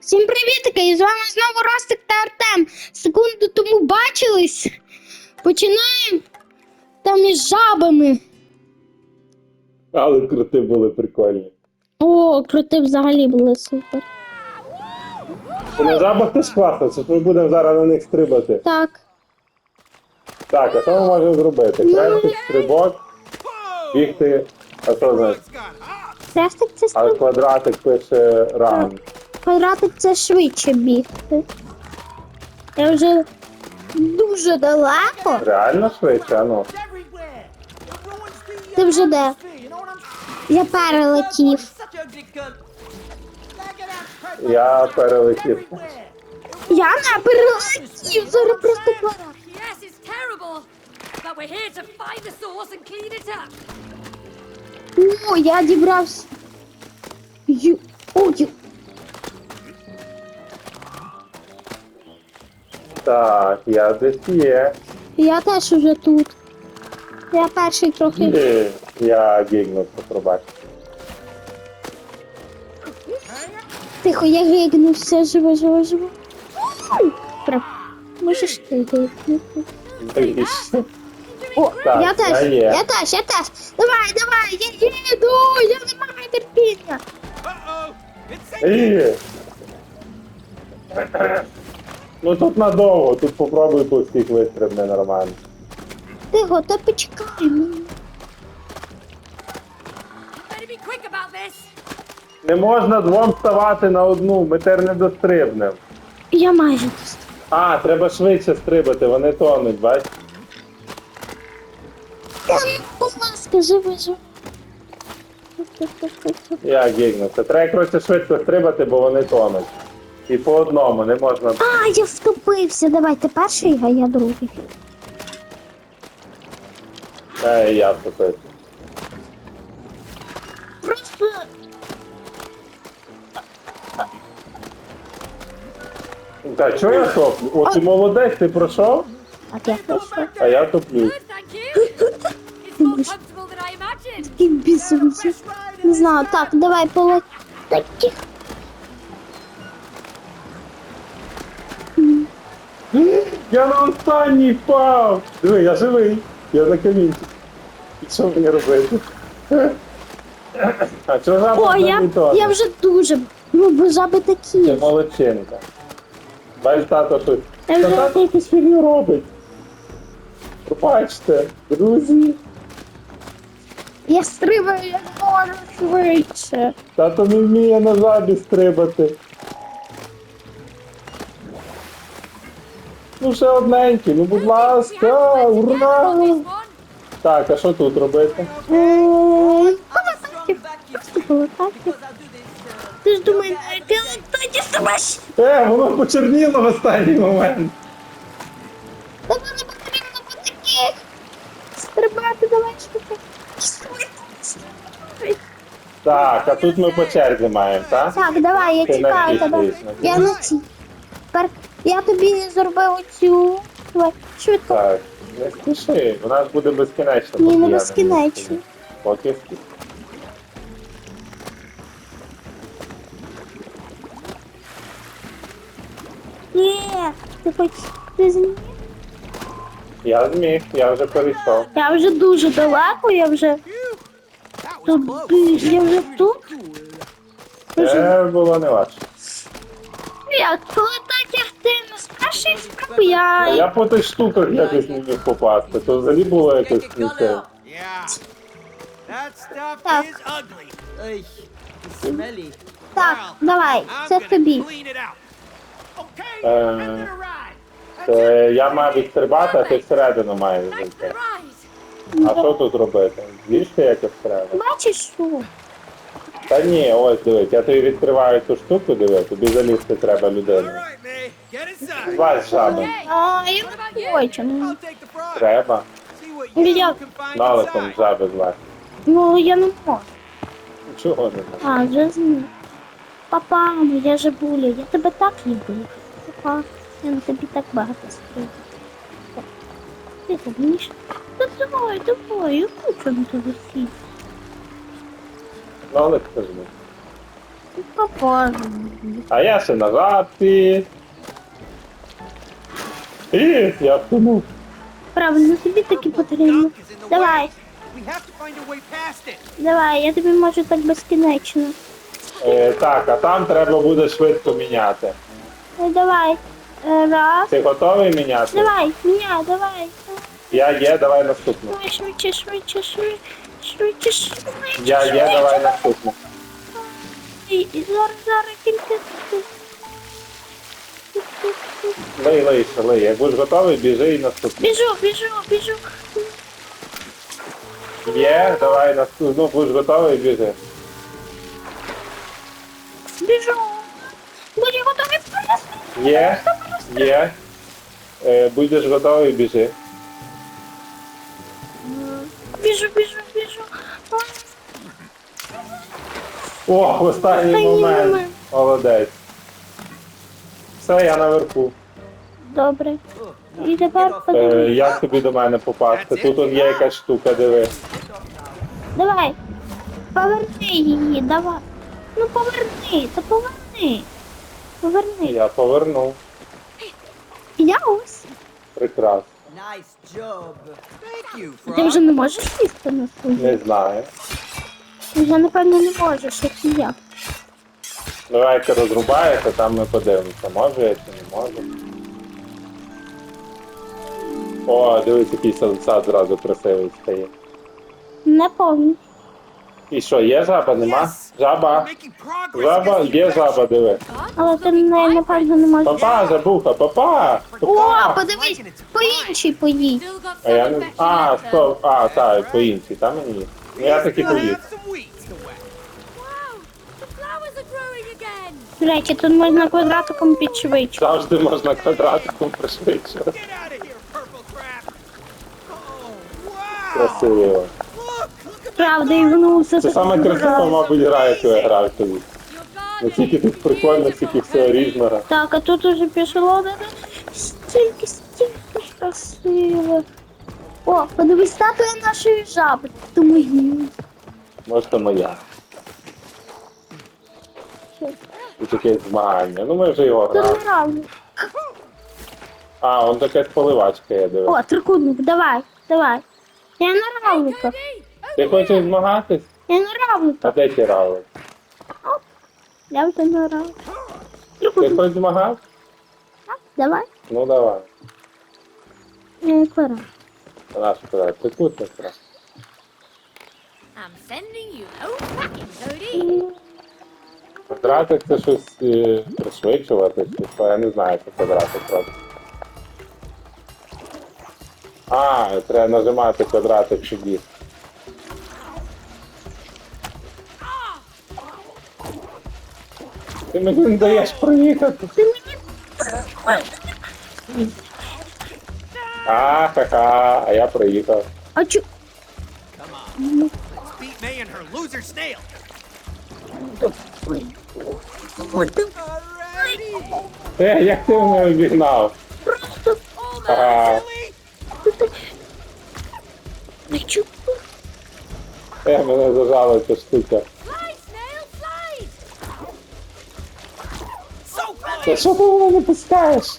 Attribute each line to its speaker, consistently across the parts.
Speaker 1: Всім привітки! І з вами знову Ростик та Артем. Секунду тому бачились. Починаємо там із жабами.
Speaker 2: Але крути були прикольні.
Speaker 1: О, крути взагалі були супер.
Speaker 2: Ти на жабах теж класно, це ж ми будемо зараз на них стрибати.
Speaker 1: Так.
Speaker 2: Так, а що ми можемо зробити? Крестик, стрибок, бігти, а що значить?
Speaker 1: Хрестик це
Speaker 2: А квадратик пише ран.
Speaker 1: Квадратик це швидше бігти. Я вже дуже далеко.
Speaker 2: Реально швидше, а ну.
Speaker 1: Ти вже де? Я перелетів.
Speaker 2: Я перелетів.
Speaker 1: Я не перелетів. Зараз просто квадрат. О, я дібрався. Ю... О, ю...
Speaker 2: Так, я десь є.
Speaker 1: Я теж уже тут. Я перший трохи.
Speaker 2: Ні, Я гігнувся, пробач.
Speaker 1: Тихо, я гигнувся, живо, живо, живо. Прям. Можеш ти?
Speaker 2: Боїшся?
Speaker 1: О,
Speaker 2: Так,
Speaker 1: я теж,
Speaker 2: я
Speaker 1: я теж, я теж. Давай, давай, я їду, я не маю терпіння.
Speaker 2: Ні. Ну тут надовго, тут попробуй по всіх вистрибне нормально.
Speaker 1: Тихо, то почекай мене.
Speaker 3: This.
Speaker 2: Не можна двом ставати на одну, ми тепер не дострибнемо.
Speaker 1: Я майже тут.
Speaker 2: А, треба швидше стрибати, вони тонуть, бач?
Speaker 1: Та ну, Будь ласка, живо, живо.
Speaker 2: Я гігнувся. Треба коротше швидко стрибати, бо вони тонуть. І по одному не можна.
Speaker 1: А, я втопився. Давай, ти перший, а я другий.
Speaker 2: Е, я втопився.
Speaker 1: Просто
Speaker 2: Та чого я топлю? О, ти молодець, ти пройшов,
Speaker 1: Так, я пройшов.
Speaker 2: а я топлю.
Speaker 3: Thank you. It's more comfortable than I imagined.
Speaker 1: Такий бісовий. Не знаю, так, давай полет.
Speaker 2: Я на останній впав! Диви, я живий. Я на камінці. І що мені робити? А чого
Speaker 1: О,
Speaker 2: жаба
Speaker 1: я, я вже дуже. Ну, бо жаби
Speaker 2: Це
Speaker 1: такі.
Speaker 2: молодчинка. Бач, тато щось.
Speaker 1: Я
Speaker 2: Та
Speaker 1: вже-
Speaker 2: тато якусь фігню робить. Пробачте, друзі.
Speaker 1: Я стрибаю, я можу швидше.
Speaker 2: Тато не вміє на жабі стрибати. Ну ще одненький, ну будь ласка, ура! Так, а що тут робити?
Speaker 1: Ти ж думаєш, ти летати стрибаєш.
Speaker 2: Е, воно почерніло в останній момент.
Speaker 1: Тобі не потрібно по таких. Стрибати, давай швидко. Швидко.
Speaker 2: Так, а тут ми по черзі маємо, так?
Speaker 1: Так, давай, я чекаю тебе. Я
Speaker 2: цій.
Speaker 1: Тепер я тобі зробив оцю. Давай, швидко.
Speaker 2: Так, не спіши, у нас буде безкінечно.
Speaker 1: Ні, не
Speaker 2: я
Speaker 1: безкінечно.
Speaker 2: Поки.
Speaker 1: Ні, ти хоч ти зміг?
Speaker 2: Я зміг, я вже перейшов.
Speaker 1: Я вже дуже далеко, я вже тут, я вже тут.
Speaker 2: Це було не важко.
Speaker 1: Як, коли так ти не першої я...
Speaker 2: Я по тих штуках якось не міг попасти, то взагалі було якось не те.
Speaker 1: Так. давай, це тобі.
Speaker 2: Е. Це я мав відстрибати, а ти всередину маєш
Speaker 3: Thanks
Speaker 2: зайти. А що тут робити? З'їжте якось треба.
Speaker 1: Бачиш, що?
Speaker 2: Та ні, ось дивись, я тобі відкриваю цю штуку, диви, тобі залізти треба людину. Жаби.
Speaker 3: Hey,
Speaker 1: А, я не хочу. ну.
Speaker 2: Треба.
Speaker 1: Я-
Speaker 2: Наликом жаби звати.
Speaker 1: Ну, я не можу.
Speaker 2: Чого не можна?
Speaker 1: А, вже зміг. Папа, я же буля, я тебе так люблю. Папа, я на тобі так багато стрію. Ти ж... Та давай, давай, я хочу на тебе сісти.
Speaker 2: Налик скажи.
Speaker 1: Папа.
Speaker 2: А я ще назад ти. І я втонув.
Speaker 1: Правильно, тобі таки потрібно. Давай, давай, я тобі можу так безкінечно.
Speaker 2: Е, так, а там треба буде швидко міняти.
Speaker 1: Ну, давай. Е, Раз.
Speaker 2: Ти готовий міняти?
Speaker 1: Давай, меня, давай.
Speaker 2: Я є, давай наступну.
Speaker 1: Давай, швидше, швидше, швидше, швидше, швидше.
Speaker 2: Я є, давай наступну.
Speaker 1: І, і зараз, зараз кілька.
Speaker 2: Лий, лий, ще лий. Як будеш готовий, біжи і наступний.
Speaker 1: Біжу, біжу, біжу.
Speaker 2: Є, давай наступну. Ну, будеш готовий, біжи.
Speaker 1: Біжу. Будь готові принести.
Speaker 2: Є, є. Е, будеш готовий, біжи.
Speaker 1: Біжу, біжу, біжу.
Speaker 2: О, в останній момент. Молодець. Все, я наверху.
Speaker 1: Добре. І тепер
Speaker 2: Е,
Speaker 1: подивись.
Speaker 2: як тобі до мене попасти? Тут он є якась штука, диви.
Speaker 1: Давай. Поверни її, давай. Ну поверни, та поверни. Поверни.
Speaker 2: Я повернув.
Speaker 1: Я ось.
Speaker 2: Прекрасно.
Speaker 4: Nice job. Thank you,
Speaker 1: Ти вже не можеш сісти на свою?
Speaker 2: Не знаю.
Speaker 1: Ти вже напевно не можеш, як і я.
Speaker 2: Давайте розрубаєте, там ми подивимося, може я чи не можу. О, дивись, який сад зразу красивий стає.
Speaker 1: Не повні.
Speaker 2: І що, є жаба, нема? Жаба? Жаба, є жаба, диви.
Speaker 1: Але ти не, напевно не можеш.
Speaker 2: Папа, жабуха, папа!
Speaker 1: О,
Speaker 2: Папа!
Speaker 1: подивись, по іншій поїдь.
Speaker 2: А я не... А, стоп, а, так, по іншій, там мені. Ну я таки поїду.
Speaker 1: До речі, тут можна квадратиком підшвидшити.
Speaker 2: Завжди можна квадратиком
Speaker 4: crap. Oh.
Speaker 2: Красиво.
Speaker 1: Правда, і воно все
Speaker 2: Це саме красиво, мабуть, гра, яку я грав тобі.
Speaker 3: Your
Speaker 2: Наскільки тут прикольно, скільки всього різного.
Speaker 1: Так, а тут уже пішло стільки, стільки красиво. О, подивись, статуя нашої жаби. Думаю,
Speaker 2: Може, то моя. Тут якесь змагання. Ну ми вже його грали. А, он якась поливачка, я дивлюсь.
Speaker 1: О, трикутник, давай, давай. Я на равликах.
Speaker 3: Cody,
Speaker 2: Ти хочеш змагатись?
Speaker 1: Я на
Speaker 2: А
Speaker 1: равликах.
Speaker 2: де ті равлик?
Speaker 1: Я вже на равликах.
Speaker 2: Ти
Speaker 1: Трикутник,
Speaker 2: хочеш змагатись?
Speaker 1: давай.
Speaker 2: Ну давай.
Speaker 1: Я квадрат.
Speaker 2: Наш квадрат. Трикутник треба.
Speaker 3: I'm sending you home packing, Cody.
Speaker 2: Квадратик це щось е, пришвидшувати, чи що, я не знаю, що квадратик робить. А, треба нажимати квадратик собі. Ти мені не даєш проїхати. А, ха-ха, а я проїхав.
Speaker 1: А чу...
Speaker 2: Е, як ти мене обігнав?
Speaker 1: Просто... А
Speaker 2: е, мене зажала ця штука. Та що ти мене не пускаєш?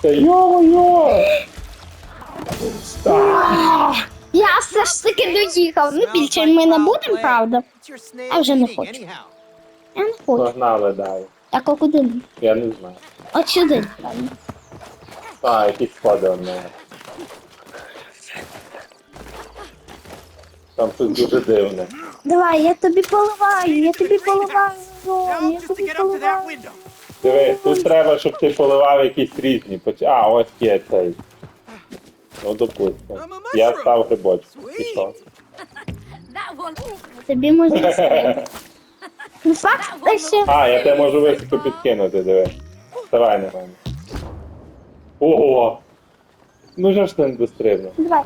Speaker 2: Та йо-йо! Так.
Speaker 1: Я все ж таки доїхав. Ну, більше ми не будемо, правда? А вже не хочу. Я не хочу.
Speaker 2: Погнали далі.
Speaker 1: Так, а куди?
Speaker 2: Я не знаю.
Speaker 1: От сюди, правда.
Speaker 2: А, якісь сходи у мене. Там щось дуже дивне.
Speaker 1: Давай, я тобі поливаю, я тобі поливаю. Ром, Я тобі поливаю.
Speaker 2: Диви, тут треба, щоб ти поливав якісь різні. Поч- А, ось є цей. Ну, допустимо. Я став грибочок.
Speaker 3: That one.
Speaker 1: Тобі можна стріляти. Ну, факт, та ще.
Speaker 2: А, я тебе можу високо підкинути, диви. Давай на мене. Ого! Ну же ж ти не дострибнув.
Speaker 1: Давай.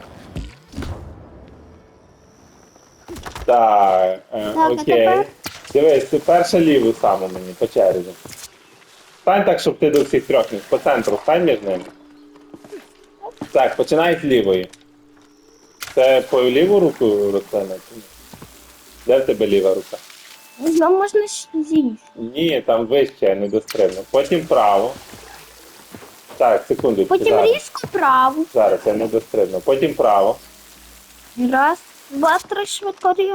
Speaker 2: Так, е,
Speaker 1: Так, а
Speaker 2: окей.
Speaker 1: тепер?
Speaker 2: Дивись, ти перша ліву саму мені по черзі. Стань так, щоб ти до всіх трьох міг. По центру, стань між ними. Так, починай з лівої. Це по ліву руку Руслана? чи ні? Де в тебе ліва рука?
Speaker 1: Ну, можна ж з'їсти.
Speaker 2: Ні, там вище, не дострибно. Потім право. Так, секундочку.
Speaker 1: Потім
Speaker 2: зараз.
Speaker 1: різко праву.
Speaker 2: Зараз, я не дострибно. Потім право.
Speaker 1: Раз, два, три, швидко різ.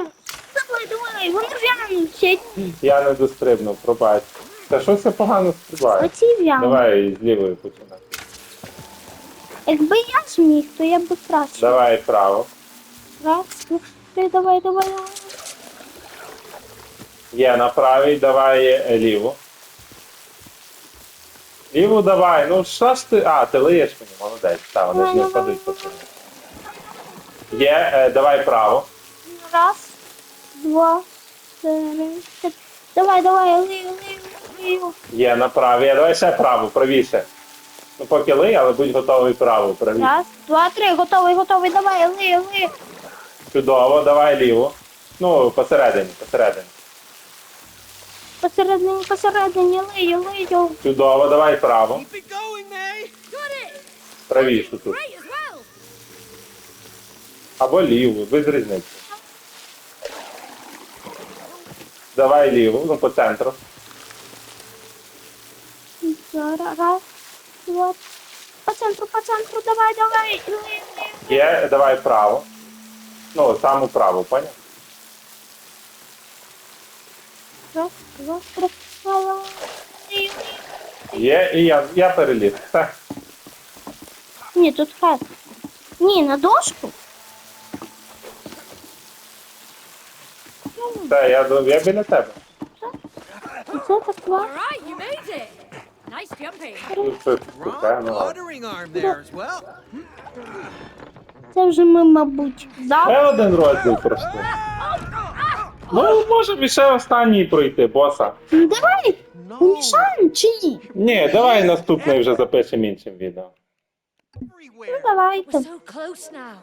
Speaker 1: Давай, давай, вони в'януть.
Speaker 2: Я не дострибнув, пробач. Та що це погано стрибає?
Speaker 1: Оці в'януть.
Speaker 2: Давай з лівої починай.
Speaker 1: Якби я зміг, то я би краще.
Speaker 2: Давай право.
Speaker 1: Раз, два, три, давай, давай. давай.
Speaker 2: Є на правій, давай е, ліву. Ліву давай. Ну що ж ти. А, ти лиєш мені, молодець. Так, вони ж не впадуть пацани. Є, е, давай право.
Speaker 1: Раз, два, три, чотири. Давай, давай, лив, лив, лив.
Speaker 2: Є на правій. А давай ще право, правіше. Ну поки лий, але будь готовий право, правіше.
Speaker 1: Раз, два, три, готовий, готовий, давай, лив, лив.
Speaker 2: Чудово, давай ліву. Ну, посередині, посередині.
Speaker 1: Посередині, посередині, лию, лию.
Speaker 2: Чудово, давай право. Правіше тут. Або ліву, без різниці. Давай ліву, ну по центру.
Speaker 1: Зараз, раз, два. По центру, по центру, давай, давай.
Speaker 2: Є, давай право. Ну, саму праву, поняв?
Speaker 1: Раз, два, три, лив.
Speaker 2: Є, і я, я переліз. Все.
Speaker 1: Ні, тут хат. Ні, на дошку.
Speaker 2: Все, я, я біля тебе.
Speaker 1: Це так клас.
Speaker 3: Alright, you made it! Nice jumping.
Speaker 2: Це
Speaker 4: Wrong watering arm there as well.
Speaker 1: Це вже ми, мабуть.
Speaker 2: Ще один розділ пройшли. Ну, можемо ще останній пройти, боса.
Speaker 1: Ну, Давай,
Speaker 4: No.
Speaker 1: помішаємо чи ні?
Speaker 2: Ні, давай наступний вже запишемо іншим відео.
Speaker 1: Ну,
Speaker 4: Everywhere.
Speaker 1: давайте.
Speaker 3: We're so close now.